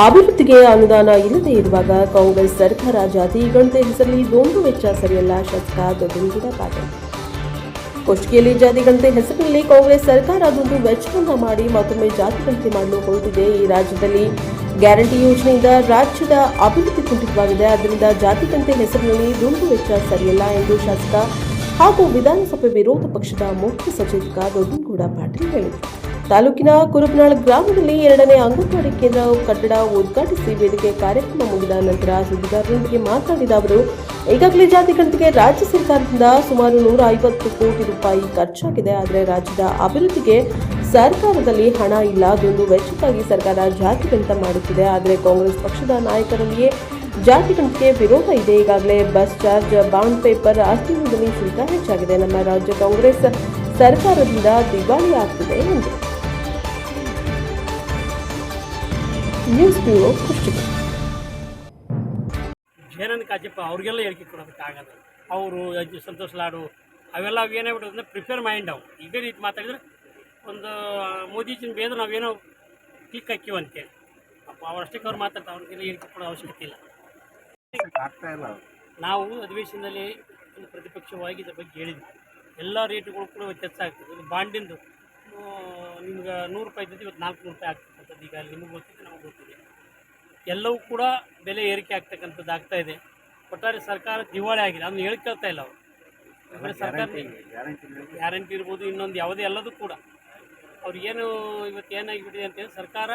ಅಭಿವೃದ್ಧಿಗೆ ಅನುದಾನ ಇಲ್ಲದೆ ಇರುವಾಗ ಕಾಂಗ್ರೆಸ್ ಸರ್ಕಾರ ಜಾತಿ, ಗಣತೆ ಹೆಸರಲ್ಲಿ ದೊಂದು ವೆಚ್ಚ ಸರಿಯಲ್ಲ ಶಾಸಕ ದೊಡ್ಡಗುಡ ಪಾಟೀಲ್. ಕುಷ್ಟಗಿಯಲ್ಲಿ ಜಾತಿ, ಗಣತೆ ಹೆಸರಿನಲ್ಲಿ ಕಾಂಗ್ರೆಸ್ ಸರ್ಕಾರ ಅದೊಂದು ವೆಚ್ಚವನ್ನ ಮಾಡಿ ಮತ್ತೊಮ್ಮೆ ಜಾತಿ ಗಣತಿ ಮಾಡಲು ಹೊರಟಿದೆ. ಈ ರಾಜ್ಯದಲ್ಲಿ ಗ್ಯಾರಂಟಿ ಯೋಜನೆಯಿಂದ ರಾಜ್ಯದ ಅಭಿವೃದ್ಧಿ ಕುಂಠಿತವಾಗಿದೆ. ಅದರಿಂದ ಜಾತಿ, ಗಣತೆ ಹೆಸರಿನಲ್ಲಿ ದೊಂದು ವೆಚ್ಚ ಸರಿಯಲ್ಲ ಎಂದು ಶಾಸಕ ಹಾಗೂ ವಿಧಾನಸಭೆ ವಿರೋಧ ಪಕ್ಷದ ಮುಖ್ಯ ಸಚೇತಕ ದೊಡ್ಡಗೌಡ ಪಾಟೀಲ್ ಹೇಳಿದರು. ತಾಲೂಕಿನ ಕುರುಬನಾಳ್ ಗ್ರಾಮದಲ್ಲಿ ಎರಡನೇ ಅಂಗನವಾಡಿ ಕೇಂದ್ರ ಕಟ್ಟಡ ಉದ್ಘಾಟಿಸಿ ವೇದಿಕೆ ಕಾರ್ಯಕ್ರಮ ಮುಗಿದ ನಂತರ ಸುದ್ದಿಗಾರರೊಂದಿಗೆ ಮಾತನಾಡಿದ ಅವರು, ಈಗಾಗಲೇ ಜಾತಿ ರಾಜ್ಯ ಸರ್ಕಾರದಿಂದ ಸುಮಾರು ನೂರ ಐವತ್ತು ಕೋಟಿ ರೂಪಾಯಿ ಖರ್ಚಾಗಿದೆ. ಆದರೆ ರಾಜ್ಯದ ಅಭಿವೃದ್ಧಿಗೆ ಸರ್ಕಾರದಲ್ಲಿ ಹಣ ಇಲ್ಲ. ಅದೊಂದು ವೆಚ್ಚಕ್ಕಾಗಿ ಸರ್ಕಾರ ಜಾತಿ ಗಣಿತ ಮಾಡುತ್ತಿದೆ. ಆದರೆ ಕಾಂಗ್ರೆಸ್ ಪಕ್ಷದ ನಾಯಕರಲ್ಲಿಯೇ ಜಾತಿ ಗಣತಿಗೆ ವಿರೋಧ ಇದೆ. ಈಗಾಗಲೇ ಬಸ್ ಚಾರ್ಜ್, ಬಾಂಡ್ ಪೇಪರ್ ಆಸ್ತಿ ನೋಂದಣಿ ಶುಲ್ಕ ಹೆಚ್ಚಾಗಿದೆ. ನಮ್ಮ ರಾಜ್ಯ ಕಾಂಗ್ರೆಸ್ ಸರ್ಕಾರದಿಂದ ದಿವಾಳಿ ಆಗ್ತಿದೆ ಎಂದು ನ್ಯೂಸ್ ಬ್ಯೂರೋ ಕಾಜಪ್ಪ, ಅವ್ರಿಗೆಲ್ಲ ಹೇಳಿಕೆ ಕೊಡೋದಕ್ಕಾಗಲ್ಲ ಅವರು ಸಂತೋಷ್ ಲಾಡು, ಅವೆಲ್ಲ ಅವೇನೇ ಅಂದರೆ ಪ್ರಿಪೇರ್ ಮೈಂಡ್ ಅವು. ಇದೇ ರೀತಿ ಮಾತಾಡಿದ್ರೆ ಒಂದು ಮೋದಿಜಿನ ಬೇದ ನಾವೇನೋ ಕ್ಲಿಕ್ ಹಾಕಿವಂತೆ ಅಪ್ಪ ಅವರಷ್ಟಕ್ಕೆ ಅವ್ರು ಮಾತಾಡ್ತಾರೆ, ಅವ್ರಿಗೆಲ್ಲ ಹೇಳಿಕೆ ಕೊಡೋ ಅವಶ್ಯಕತೆ ಇಲ್ಲ. ಆಗ್ತಾ ಇಲ್ಲ ನಾವು ಅಧಿವೇಶನದಲ್ಲಿ ಒಂದು ಪ್ರತಿಪಕ್ಷವಾಗಿ ಇದ್ರ ಬಗ್ಗೆ ಹೇಳಿದ್ವಿ. ಎಲ್ಲ ರೇಟ್ಗಳು ಕೂಡ ವ್ಯತ್ಯಾಸ ಆಗ್ತದೆ. ಇದು ಬಾಂಡಿಂದು ನಿಮ್ಗೆ ನೂರು ರೂಪಾಯಿ ಇದ್ದದ್ದು ಇವತ್ತು ನಾಲ್ಕು ನೂರು ರೂಪಾಯಿ ಆಗ್ತಕ್ಕಂಥದ್ದು ಈಗ ನಿಮಗೆ ಗೊತ್ತಿದೆ ನಮಗೆ ಗೊತ್ತಿದೆ. ಎಲ್ಲವೂ ಕೂಡ ಬೆಲೆ ಏರಿಕೆ ಆಗ್ತಕ್ಕಂಥದ್ದು ಆಗ್ತಾ ಇದೆ. ಒಟ್ಟಾರೆ ಸರ್ಕಾರ ದಿವಾಳಿ ಆಗಿದೆ ಅದನ್ನು ಹೇಳ್ಕೊಳ್ತಾ ಇಲ್ಲ ಅವರು. ಸರ್ಕಾರ ಗ್ಯಾರಂಟಿ ಗ್ಯಾರಂಟಿ ಇರ್ಬೋದು ಇನ್ನೊಂದು ಯಾವುದೇ ಎಲ್ಲದೂ ಕೂಡ. ಅವ್ರಿಗೇನು ಇವತ್ತು ಏನಾಗಿಬಿಟ್ಟಿದೆ ಅಂತೇಳಿ ಸರ್ಕಾರ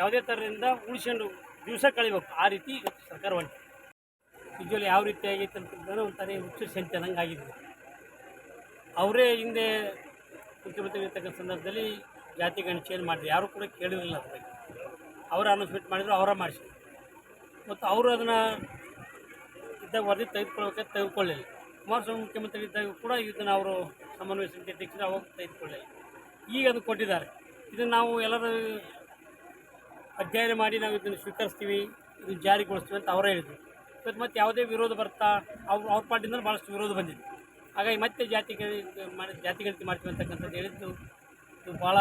ಯಾವುದೇ ಥರದಿಂದ ಉಳಿಸ್ಕೊಂಡು ದಿವಸ ಕಳಿಬೇಕು. ಆ ರೀತಿ ಇವತ್ತು ಸರ್ಕಾರ ಹೊಂಟಿದೆ. ಯೂಶ್ವಲಿ ಯಾವ ರೀತಿ ಆಗೈತೆ ಅಂತಂದ್ರೆ ಒಂಥರ ಹುಚ್ಚು ಸಂತೆ ಅನ್ನಂಗೆ ಆಗಿದೆ ಅವರೇ ಹಿಂದೆ ಮುಖ್ಯಮಂತ್ರಿ ಇರ್ತಕ್ಕಂಥ ಸಂದರ್ಭದಲ್ಲಿ ಜಾತಿ ಗಣತಿಯನ್ನು ಮಾಡಿದ್ರು, ಯಾರೂ ಕೂಡ ಕೇಳಿರಲಿಲ್ಲ ಅದ್ರ ಬಗ್ಗೆ. ಅವರು ಅನೌನ್ಸ್ಮೆಂಟ್ ಮಾಡಿದ್ರು, ಅವರ ಮಾಡಿಸಿದ್ರು. ಮತ್ತು ಅವರು ಅದನ್ನು ಇದ್ದಾಗ ವರದಿ ತೆಗೆದುಕೊಳ್ಬೇಕಾದ್ರೆ ತೆಗೆದುಕೊಳ್ಳಿಲ್ಲ ಕುಮಾರಸ್ವಾಮಿ ಮುಖ್ಯಮಂತ್ರಿ ಇದ್ದಾಗ ಕೂಡ ಇದನ್ನು ಅವರು ಸಮನ್ವಯ ಸಮಿತಿ ಅಧ್ಯಕ್ಷರು ಅವಾಗ ತೆಗೆದುಕೊಳ್ಳಿಲ್ಲ ಈಗ ಅದು ಕೊಟ್ಟಿದ್ದಾರೆ. ಇದನ್ನು ನಾವು ಎಲ್ಲರೂ ಅಧ್ಯಯನ ಮಾಡಿ ನಾವು ಇದನ್ನು ಸ್ವೀಕರಿಸ್ತೀವಿ, ಇದನ್ನು ಜಾರಿಗೊಳಿಸ್ತೀವಿ ಅಂತ ಅವರೇ ಹೇಳಿದರು. ಇವತ್ತು ಮತ್ತೆ ಯಾವುದೇ ವಿರೋಧ ಬರ್ತಾ ಅವ್ರು ಅವ್ರ ಪಾರ್ಟಿಯಿಂದ ಭಾಳಷ್ಟು ವಿರೋಧ ಬಂದಿದೆ. ಹಾಗಾಗಿ ಮತ್ತೆ ಜಾತಿ ಮಾಡಿ ಜಾತಿ ಗಣತಿ ಮಾಡ್ತೀವಿ ಅಂತಕ್ಕಂಥದ್ದು ಹೇಳಿದ್ದು ಇದು ಭಾಳ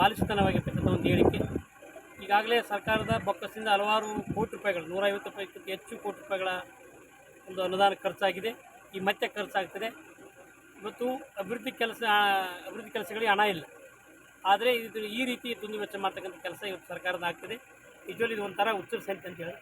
ಬಾಲಿಶತನವಾಗಿರ್ತಕ್ಕಂಥ ಒಂದು ಹೇಳಿಕೆ. ಈಗಾಗಲೇ ಸರ್ಕಾರದ ಬೊಕ್ಕಸಿಂದ ಹಲವಾರು ಕೋಟಿ ರೂಪಾಯಿಗಳು, ನೂರೈವತ್ತು ರೂಪಾಯಿಗಿಂತ ಹೆಚ್ಚು ಕೋಟಿ ರೂಪಾಯಿಗಳ ಒಂದು ಅನುದಾನ ಖರ್ಚಾಗಿದೆ. ಈ ಮತ್ತೆ ಖರ್ಚಾಗ್ತದೆ. ಇವತ್ತು ಅಭಿವೃದ್ಧಿ ಕೆಲಸ, ಅಭಿವೃದ್ಧಿ ಕೆಲಸಗಳಿಗೆ ಹಣ ಇಲ್ಲ. ಆದರೆ ಇದು ಈ ರೀತಿ ದುಂದು ವೆಚ್ಚ ಮಾಡ್ತಕ್ಕಂಥ ಕೆಲಸ ಇವತ್ತು ಸರ್ಕಾರದ ಆಗ್ತದೆ. ನಿಜವಲ್ಲಿ ಇದು ಒಂಥರ ಉಚ್ಚರಿಸಲಿ ಅಂತ ಹೇಳಿ